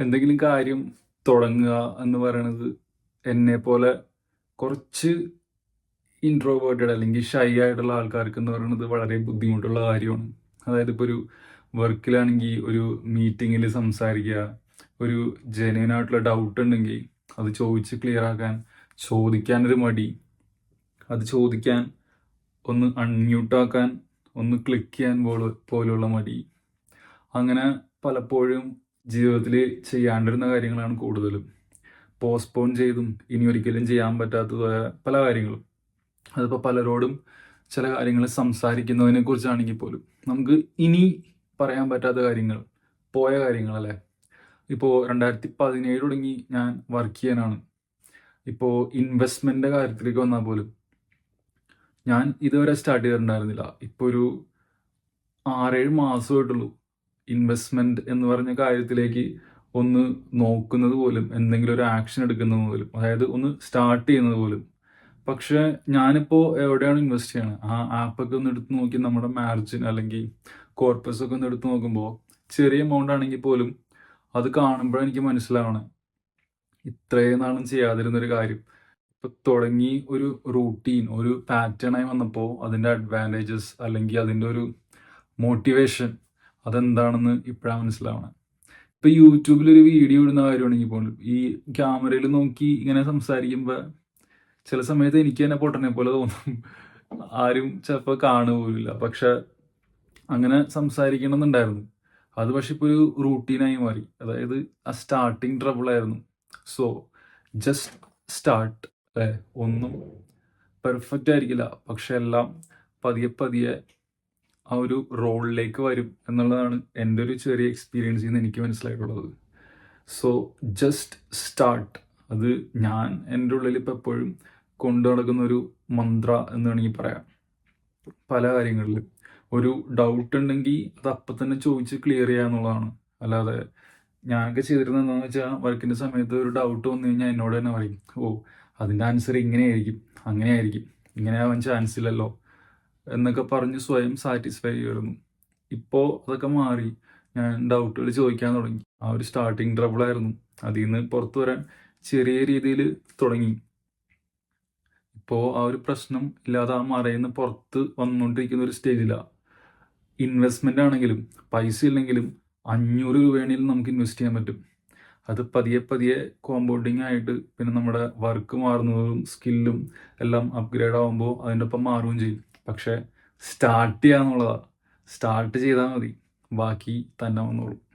എന്തെങ്കിലും കാര്യം തുടങ്ങുക എന്ന് പറയുന്നത് എന്നെ പോലെ കുറച്ച് ഇൻട്രോവേർട്ടഡ് അല്ലെങ്കിൽ ഷൈ ആയിട്ടുള്ള ആൾക്കാർക്ക് എന്ന് പറയുന്നത് വളരെ ബുദ്ധിമുട്ടുള്ള കാര്യമാണ്. അതായത് ഇപ്പോൾ ഒരു വർക്കിലാണെങ്കിൽ ഒരു മീറ്റിങ്ങിൽ സംസാരിക്കുക ഒരു ജെന്യൂൻ ആയിട്ടുള്ള ഡൗട്ട് ഉണ്ടെങ്കിൽ അത് ചോദിച്ച് ക്ലിയർ ആക്കാൻ ചോദിക്കാനൊരു മടി അത് ചോദിക്കാൻ ഒന്ന് അൺമ്യൂട്ടാക്കാൻ ഒന്ന് ക്ലിക്ക് ചെയ്യാൻ പോലെ പോലുള്ള മടി. അങ്ങനെ പലപ്പോഴും ജീവിതത്തിൽ ചെയ്യാണ്ടിരുന്ന കാര്യങ്ങളാണ് കൂടുതലും. പോസ്റ്റ്പോൺ ചെയ്തും ഇനി ഒരിക്കലും ചെയ്യാൻ പറ്റാത്തതായ പല കാര്യങ്ങളും. അതിപ്പോൾ പലരോടും ചില കാര്യങ്ങൾ സംസാരിക്കുന്നതിനെ കുറിച്ചാണെങ്കിൽ പോലും നമുക്ക് ഇനി പറയാൻ പറ്റാത്ത കാര്യങ്ങൾ പോയ കാര്യങ്ങളല്ലേ ഇപ്പോൾ രണ്ടായിരത്തി പതിനേഴ് തുടങ്ങി ഞാൻ വർക്ക് ചെയ്യാനാണ്. ഇപ്പോൾ ഇൻവെസ്റ്റ്മെന്റിന്റെ കാര്യത്തിലേക്ക് വന്നാൽ പോലും ഞാൻ ഇതുവരെ സ്റ്റാർട്ട് ചെയ്തിട്ടുണ്ടായിരുന്നില്ല. ഇപ്പോൾ ഒരു ആറേഴ് മാസമായിട്ടുള്ളൂ ഇൻവെസ്റ്റ്മെന്റ് എന്ന് പറഞ്ഞ കാര്യത്തിലേക്ക് ഒന്ന് നോക്കുന്നത് പോലും എന്തെങ്കിലും ഒരു ആക്ഷൻ എടുക്കുന്നത് പോലും അതായത് ഒന്ന് സ്റ്റാർട്ട് ചെയ്യുന്നത് പോലും. പക്ഷെ ഞാനിപ്പോൾ എവിടെയാണ് ഇൻവെസ്റ്റ് ചെയ്യണത് ആ ആപ്പൊക്കെ ഒന്ന് എടുത്ത് നോക്കി നമ്മുടെ മാർജിൻ അല്ലെങ്കിൽ കോർപ്പസ് ഒക്കെ ഒന്ന് എടുത്ത് നോക്കുമ്പോൾ ചെറിയ എമൗണ്ട് ആണെങ്കിൽ പോലും അത് കാണുമ്പോഴാണ് എനിക്ക് മനസ്സിലാവണം. ഇത്രയും നാളും ചെയ്യാതിരുന്നൊരു കാര്യം. ഇപ്പൊ തുടങ്ങി ഒരു റൂട്ടീൻ ഒരു പാറ്റേൺ ആയി വന്നപ്പോൾ അതിന്റെ അഡ്വാന്റേജസ് അല്ലെങ്കിൽ അതിന്റെ ഒരു മോട്ടിവേഷൻ അതെന്താണെന്ന് ഇപ്പോഴാണ് മനസ്സിലാവണം. ഇപ്പൊ യൂട്യൂബിൽ ഒരു വീഡിയോ ഇടുന്ന കാര്യമാണെങ്കിൽ പോലും ഈ ക്യാമറയിൽ നോക്കി ഇങ്ങനെ സംസാരിക്കുമ്പോൾ ചില സമയത്ത് എനിക്ക് തന്നെ പൊട്ടനെ പോലെ തോന്നും. ആരും ചിലപ്പോൾ കാണുപോലില്ല പക്ഷെ അങ്ങനെ സംസാരിക്കണം എന്നുണ്ടായിരുന്നു അത് പക്ഷെ ഇപ്പോൾ ഒരു റൂട്ടീനായി മാറി. അതായത് ആ സ്റ്റാർട്ടിങ് ട്രബിൾ ആയിരുന്നു. സോ ജസ്റ്റ് സ്റ്റാർട്ട് ഒന്നും പെർഫെക്റ്റ് ആയിരിക്കില്ല. പക്ഷെ എല്ലാം പതിയെ പതിയെ ആ ഒരു റോളിലേക്ക് വരും എന്നുള്ളതാണ് എന്റെ ഒരു ചെറിയ എക്സ്പീരിയൻസിൽ നിന്ന് എനിക്ക് മനസ്സിലായിട്ടുള്ളത്. സോ ജസ്റ്റ് സ്റ്റാർട്ട് അത് ഞാൻ എന്റെ ഉള്ളിൽ ഇപ്പോൾ എപ്പോഴും കൊണ്ടു നടക്കുന്ന ഒരു മന്ത്ര എന്ന് വേണമെങ്കിൽ പറയാം. പല കാര്യങ്ങളിലും. ഒരു ഡൗട്ട് ഉണ്ടെങ്കിൽ അത് അപ്പം തന്നെ ചോദിച്ച് ക്ലിയർ ചെയ്യുക എന്നുള്ളതാണ്. അല്ലാതെ ഞാനൊക്കെ ചെയ്തിരുന്നത് എന്താണെന്ന് വെച്ചാൽ വർക്കിന്റെ സമയത്ത് ഒരു ഡൗട്ട് വന്നു കഴിഞ്ഞാൽ എന്നോട് തന്നെ പറയും ഓ അതിന്റെ ആൻസർ ഇങ്ങനെയായിരിക്കും അങ്ങനെയായിരിക്കും. ഇങ്ങനെ ആവാൻ ചാൻസ് ഇല്ലല്ലോ. എന്നൊക്കെ പറഞ്ഞ് സ്വയം സാറ്റിസ്ഫൈ ചെയ്യുമായിരുന്നു ഇപ്പോൾ അതൊക്കെ മാറി. ഞാൻ ഡൗട്ടുകൾ ചോദിക്കാൻ തുടങ്ങി. ആ ഒരു സ്റ്റാർട്ടിങ് ട്രബിൾ ആയിരുന്നു. അതിൽ നിന്ന് പുറത്തു വരാൻ ചെറിയ രീതിയിൽ തുടങ്ങി. ഇപ്പോൾ ആ ഒരു പ്രശ്നം ഇല്ലാതെ ആ മറയുന്ന പുറത്ത് വന്നുകൊണ്ടിരിക്കുന്ന ഒരു സ്റ്റേജിലാണ് ഇൻവെസ്റ്റ്മെന്റ് ആണെങ്കിലും പൈസ ഇല്ലെങ്കിലും അഞ്ഞൂറ് രൂപയാണെങ്കിലും നമുക്ക് ഇൻവെസ്റ്റ് ചെയ്യാൻ പറ്റും. അത് പതിയെ പതിയെ കോമ്പൗണ്ടിങ് ആയിട്ട് പിന്നെ നമ്മുടെ വർക്ക് മാറുന്നതും സ്കില്ലും എല്ലാം അപ്ഗ്രേഡ് ആകുമ്പോൾ അതിന്റെ ഒപ്പം മാറുകയും ചെയ്യും. പക്ഷേ സ്റ്റാർട്ട് ചെയ്യാന്നുള്ളതാണ് സ്റ്റാർട്ട് ചെയ്താൽ മതി. ബാക്കി തന്നെ വന്നോളും.